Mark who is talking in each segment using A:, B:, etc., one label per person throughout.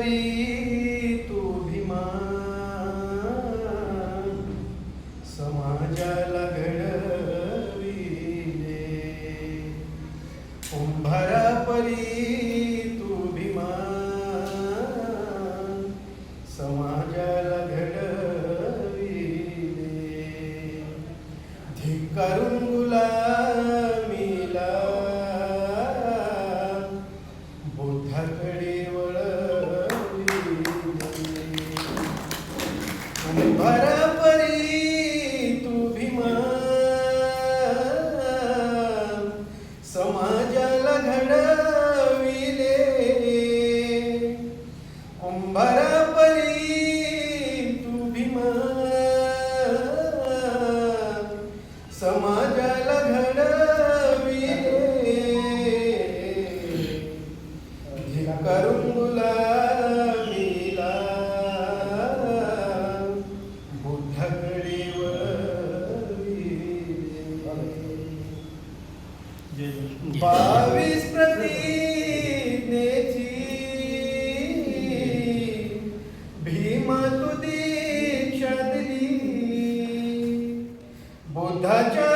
A: परी तू भीमा समाजाला घडविले. कुंभारा परी तू भीमा समाजाला घडविले. धिक्कारून गुलामीला बुद्धाच्या विचाराची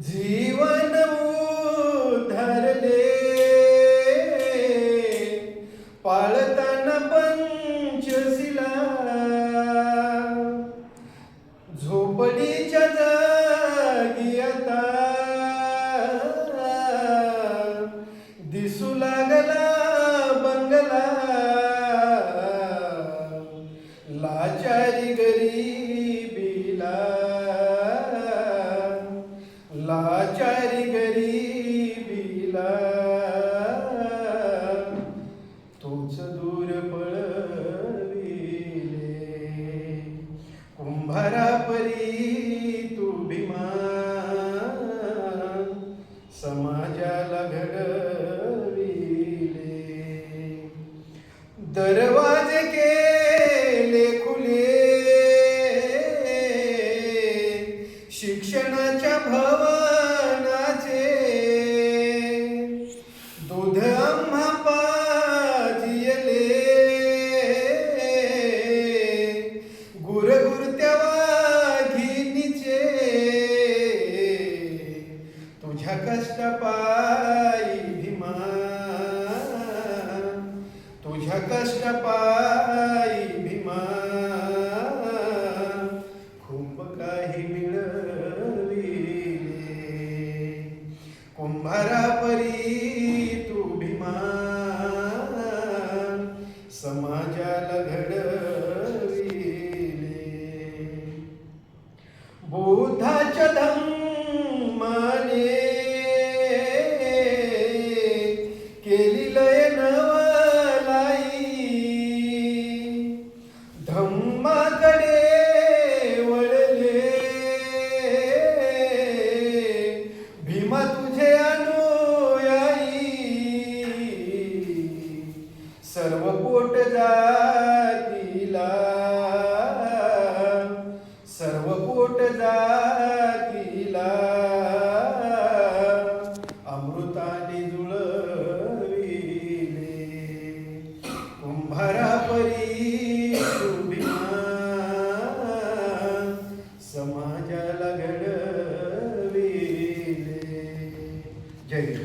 A: जीवन उधरले. पाळताना पंचशिला. झोपडीच्या जागी आता दिसू लागला बंगला. लाचारी गरीबीला. कुंभारापरी तू भीमान समाजाला घडविले. दरवाजे केले खुले. शिक्षणाच्या भवनाचे कष्ट पायी भीमा तुझ्या कष्ट पायी भीमा खूप काही मिळविले. कुंभारापरी तू भीमा समाजाला घडविले. बोधा